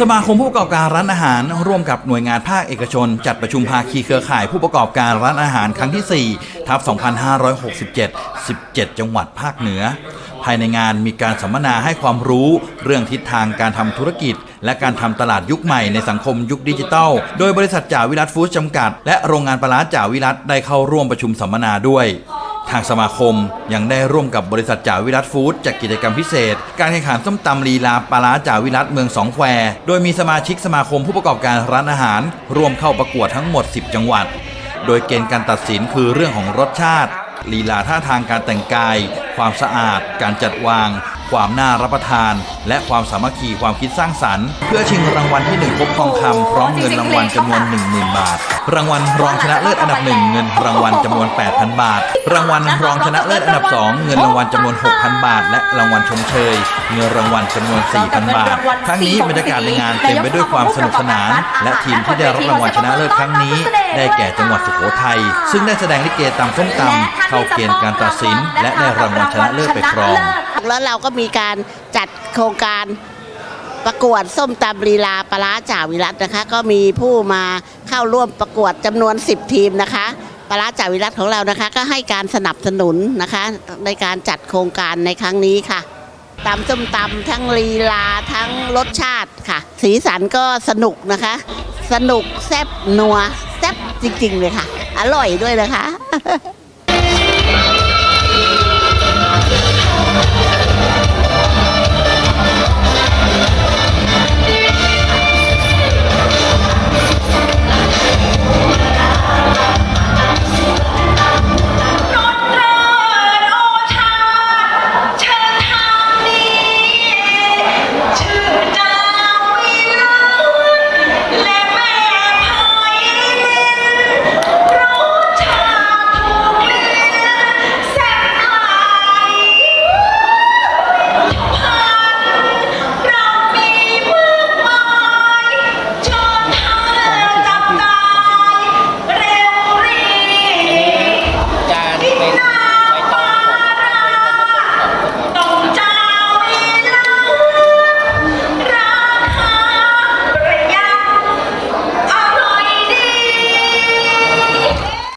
สมาคมผู้ประกอบการร้านอาหาร ร่วมกับหน่วยงานภาคเอกชน จัดประชุมภาคีเครือข่ายผู้ประกอบการร้านอาหารครั้งที่ 4 ทับ 2567 17 จังหวัดภาคเหนือ ภายในงานมีการสัมมนาให้ความรู้เรื่องทิศทางการทำธุรกิจ และการทำตลาดยุคใหม่ในสังคมยุคดิจิทัล โดยบริษัทจ่าวิรัตฟู้ดจำกัด และโรงงานปลาร้าจ่าวิรัตได้เข้าร่วมประชุมสัมมนาด้วย ทางสมาคมยังได้ร่วมกับบริษัทจ่าวิรัตฟู้ดจัดกิจกรรมพิเศษ การแข่งขันส้มตำลีลาปลาร้าจ่าวิรัตเมืองสองแคว โดยมีสมาชิกสมาคมผู้ประกอบการร้านอาหาร ร่วมเข้าประกวดทั้งหมด 10 จังหวัด โดยเกณฑ์การตัดสินคือเรื่องของรสชาติ ลีลาท่าทางการแต่งกาย ความสะอาด การจัดวาง ความน่ารับประทาน และความสามัคคีความคิดสร้างสรรค์ เพื่อชิงรางวัลที่1พบทองคำพร้อมเงินรางวัลจำนวน 10,000 บาท รางวัลรองชนะเลิศอันดับหนึ่งเงินรางวัลจำนวน 8,000 บาท รางวัลรองชนะเลิศอันดับ 2 เงินรางวัลจำนวน 6,000 บาท และรางวัลชมเชย เงินรางวัลจำนวน 4,000 บาททั้งนี้บรรยากาศในงานเต็มไปด้วยความสนุกสนาน และทีมที่ได้รับรางวัลชนะเลิศครั้งนี้ ได้แก่จังหวัดสุโขทัยซึ่งได้แสดงลิเกตามส้มตำเข้าเกณฑ์การตัดสิน และได้รางวัลชนะเลิศไปครองแล้วเราก็มีการจัดโครงการ ประกวดส้มตำลีลาปลาจ่าวิรัตนะคะ ก็มีผู้มาเข้าร่วมประกวดจำนวน 10 ทีมนะคะปลาร้าจ่าวิรัตของเรานะคะ ก็ให้การสนับสนุนนะคะ ในการจัดโครงการในครั้งนี้ค่ะตำส้มตำทั้งลีลาทั้งรสชาติค่ะ สีสันก็สนุกนะคะ สนุกแซ่บนัวแซ่บจริงๆเลยค่ะ อร่อยด้วยนะคะ